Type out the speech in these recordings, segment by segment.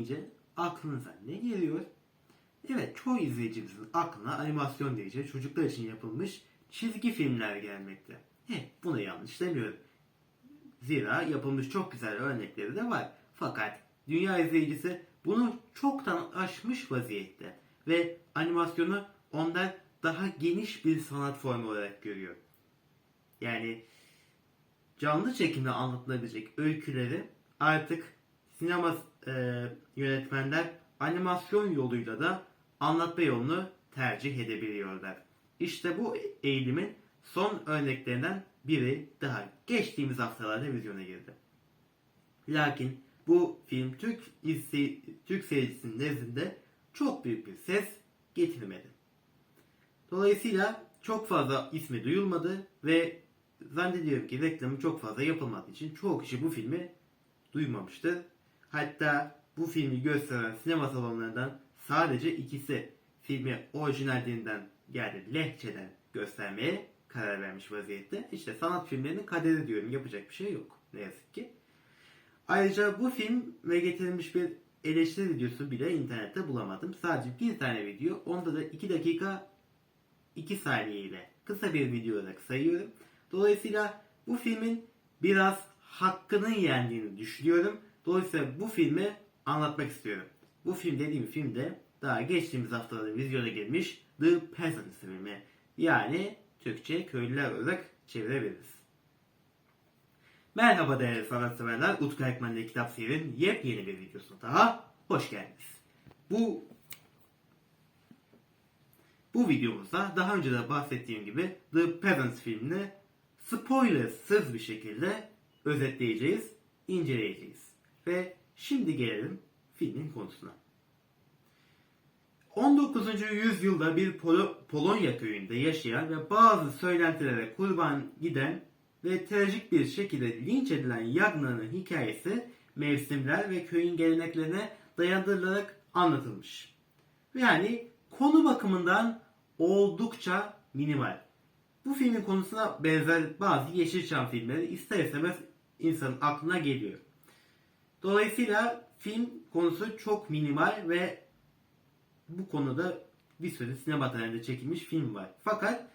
deyince aklınıza ne geliyor? Evet çoğu izleyicimizin aklına animasyon deyince çocuklar için yapılmış çizgi filmler gelmekte. He, buna yanlış demiyorum. Zira yapılmış çok güzel örnekleri de var. Fakat dünya izleyicisi bunu çoktan aşmış vaziyette ve animasyonu ondan daha geniş bir sanat formu olarak görüyor. Yani canlı çekimde anlatılabilecek öyküleri artık sinema e, yönetmenler animasyon yoluyla da anlatma yolunu tercih edebiliyorlar. İşte bu eğilimin son örneklerinden biri daha geçtiğimiz haftalarda vizyona girdi. Lakin bu film Türk izley- Türk seyircisinin nezdinde çok büyük bir ses getirmedi. Dolayısıyla çok fazla ismi duyulmadı ve zannediyorum ki reklamı çok fazla yapılmadığı için çoğu kişi bu filmi duymamıştır. Hatta bu filmi gösteren sinema salonlarından sadece ikisi filmi orijinal dilinden yani lehçeden göstermeye karar vermiş vaziyette. İşte sanat filmlerinin kaderi diyorum. Yapacak bir şey yok. Ne yazık ki. Ayrıca bu film ve getirilmiş bir eleştiri videosu bile internette bulamadım. Sadece bir tane video. Onda da 2 dakika 2 saniye ile kısa bir video olarak sayıyorum. Dolayısıyla bu filmin biraz hakkının yendiğini düşünüyorum. Dolayısıyla bu filmi anlatmak istiyorum. Bu film dediğim filmde daha geçtiğimiz haftalarda vizyona girmiş The Peasants filmi. Yani Türkçe köylüler olarak çevirebiliriz. Merhaba değerli sanatseverler. Utku Ekmen'le Kitap Seyir'in yepyeni bir videosuna daha hoş geldiniz. Bu bu videomuzda daha önce de bahsettiğim gibi The Peasants filmini spoilersız bir şekilde özetleyeceğiz, inceleyeceğiz. Ve şimdi gelelim filmin konusuna. 19. yüzyılda bir Polo- Polonya köyünde yaşayan ve bazı söylentilere kurban giden ve trajik bir şekilde linç edilen Yagna'nın hikayesi mevsimler ve köyün geleneklerine dayandırılarak anlatılmış. Yani konu bakımından oldukça minimal. Bu filmin konusuna benzer bazı Yeşilçam filmleri ister istemez insanın aklına geliyor. Dolayısıyla film konusu çok minimal ve bu konuda bir sürü sinema tarihinde çekilmiş film var. Fakat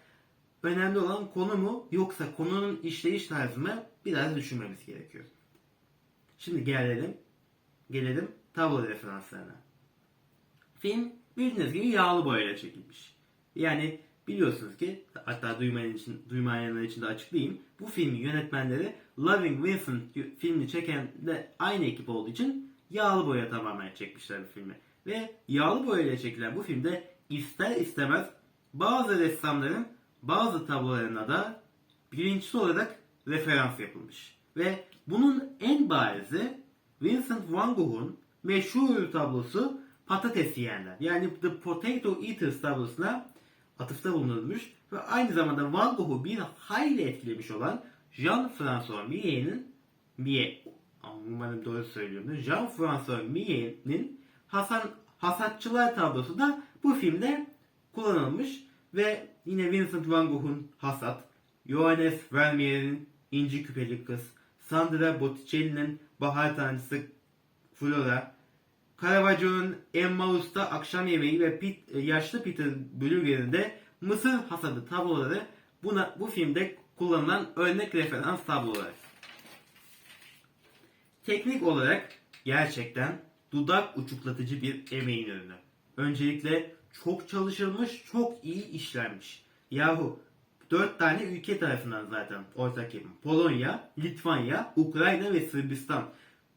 önemli olan konu mu yoksa konunun işleyiş tarzı mı biraz düşünmemiz gerekiyor. Şimdi gelelim gelelim tablo referanslarına. Film bildiğiniz gibi yağlı boyayla çekilmiş. Yani biliyorsunuz ki hatta duymayan için, duymayanlar için de açıklayayım. Bu filmin yönetmenleri Loving Vincent filmini çeken de aynı ekip olduğu için yağlı boya tamamen çekmişler bu filmi. Ve yağlı boyayla çekilen bu filmde ister istemez bazı ressamların bazı tablolarına da bilinçli olarak referans yapılmış. Ve bunun en barizi Vincent van Gogh'un meşhur tablosu Patates Yiyenler. Yani The Potato Eaters tablosuna atıfta bulunulmuş ve aynı zamanda Van Gogh'u bir hayli etkilemiş olan Jean-François Millet'in Millet, umarım doğru söylüyorum. Jean-François Millet'in Hasan Hasatçılar tablosu da bu filmde kullanılmış ve yine Vincent van Gogh'un Hasat, Johannes Vermeer'in İnci Küpeli Kız, Sandra Botticelli'nin Bahar Tanrısı Flora, Caravaggio'nun Emmaus'ta Akşam Yemeği ve Pit, Yaşlı Peter Brügger'in de Mısır Hasadı tabloları buna, bu filmde kullanılan örnek referans tabloları. Teknik olarak gerçekten dudak uçuklatıcı bir emeğin ürünü. Öncelikle çok çalışılmış, çok iyi işlenmiş. Yahu dört tane ülke tarafından zaten ortak yapım. Polonya, Litvanya, Ukrayna ve Sırbistan.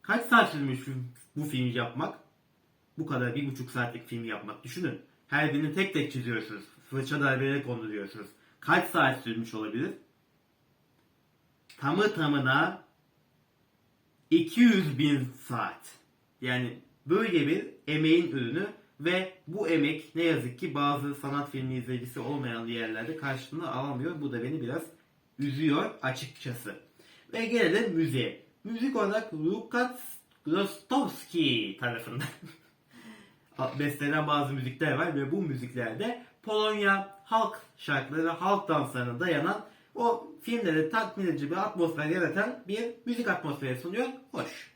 Kaç saat sürmüş bu filmi yapmak? Bu kadar bir buçuk saatlik film yapmak düşünün. Her birini tek tek çiziyorsunuz. Fırça darbeleri konduruyorsunuz. Kaç saat sürmüş olabilir? Tamı tamına 200 bin saat. Yani böyle bir emeğin ürünü ve bu emek ne yazık ki bazı sanat filmi izleyicisi olmayan yerlerde karşılığını alamıyor. Bu da beni biraz üzüyor açıkçası. Ve gelelim müziğe. Müzik olarak Lukas Grostowski tarafından bestelenen bazı müzikler var ve bu müziklerde Polonya halk şarkıları halk danslarına dayanan o filmlere tatmin edici bir atmosfer yaratan bir müzik atmosferi sunuyor. Hoş.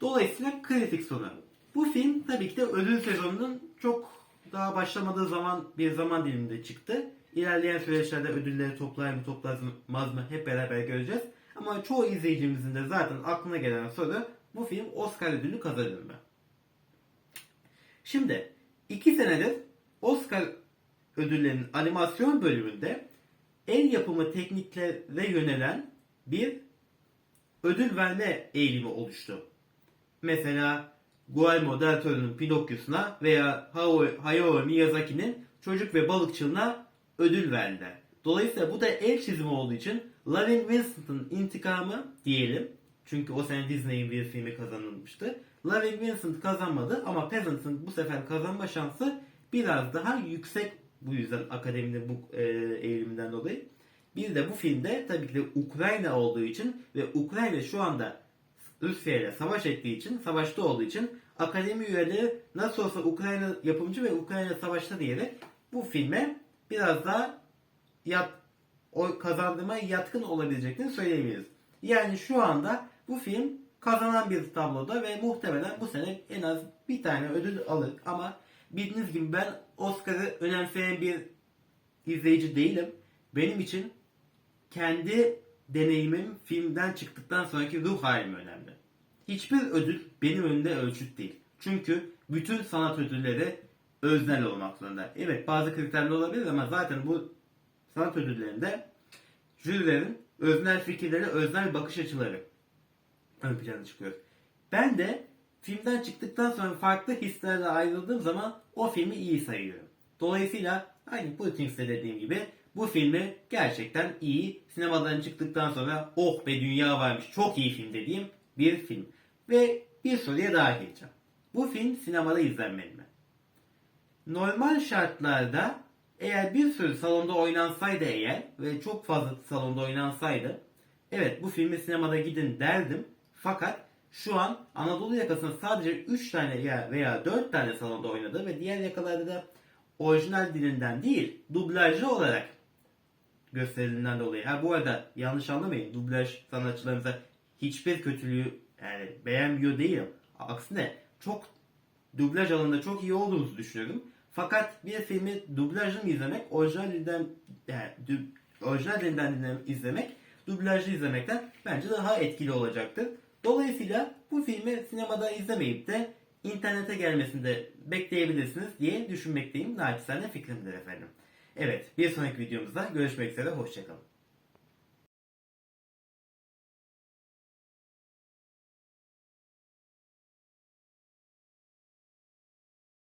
Dolayısıyla kritik sonu. Bu film tabii ki de ödül sezonunun çok daha başlamadığı zaman bir zaman diliminde çıktı. İlerleyen süreçlerde ödülleri toplar mı toplamaz mı hep beraber göreceğiz. Ama çoğu izleyicimizin de zaten aklına gelen soru bu film Oscar ödülü kazanır mı? Şimdi iki senedir Oscar ödüllerinin animasyon bölümünde el yapımı tekniklere yönelen bir ödül verme eğilimi oluştu. Mesela Guillermo del Toro'nun Pinokyo'suna veya Hayao Miyazaki'nin Çocuk ve Balıkçılığına ödül verdiler. Dolayısıyla bu da el çizimi olduğu için Loving Vincent'ın intikamı diyelim. Çünkü o sene Disney'in bir filmi kazanılmıştı. Loving Vincent kazanmadı ama Peasant'ın bu sefer kazanma şansı biraz daha yüksek bu yüzden akademinin bu e, eğiliminden dolayı. Bir de bu filmde tabii ki de Ukrayna olduğu için ve Ukrayna şu anda Rusya ile savaş ettiği için, savaşta olduğu için akademi üyeleri nasıl olsa Ukrayna yapımcı ve Ukrayna savaşta diyerek bu filme biraz daha yat, o kazandırma yatkın olabileceklerini söyleyebiliriz. Yani şu anda bu film kazanan bir tabloda ve muhtemelen bu sene en az bir tane ödül alır. Ama bildiğiniz gibi ben Oscar'ı önemseyen bir izleyici değilim. Benim için kendi deneyimim filmden çıktıktan sonraki ruh halim önemli. Hiçbir ödül benim önümde ölçüt değil. Çünkü bütün sanat ödülleri öznel olmak zorunda. Evet bazı kriterler olabilir ama zaten bu sanat ödüllerinde jürilerin öznel fikirleri, öznel bakış açıları ön plana çıkıyor. Ben de filmden çıktıktan sonra farklı hislerle ayrıldığım zaman o filmi iyi sayıyorum. Dolayısıyla aynı Putings'te dediğim gibi bu filmi gerçekten iyi, sinemadan çıktıktan sonra oh be dünya varmış çok iyi film dediğim bir film. Ve bir soruya daha geleceğim. Bu film sinemada izlenmeli mi? Normal şartlarda eğer bir sürü salonda oynansaydı eğer ve çok fazla salonda oynansaydı evet bu filmi sinemada gidin derdim. Fakat şu an Anadolu yakasında sadece 3 tane veya 4 tane salonda oynadı ve diğer yakalarda da orijinal dilinden değil dublajlı olarak gösterildiğinden dolayı. Ha bu arada yanlış anlamayın dublaj sanatçılarımıza hiçbir kötülüğü yani beğenmiyor değilim. Aksine çok dublaj alanında çok iyi olduğumuzu düşünüyorum. Fakat bir filmi dublajlı mı izlemek, orijinal dilden yani orijinal dilden izlemek, dublajlı izlemekten bence daha etkili olacaktır. Dolayısıyla bu filmi sinemada izlemeyip de internete gelmesini de bekleyebilirsiniz diye düşünmekteyim. Naçizane fikrimdir efendim. Evet bir sonraki videomuzda görüşmek üzere. Hoşçakalın.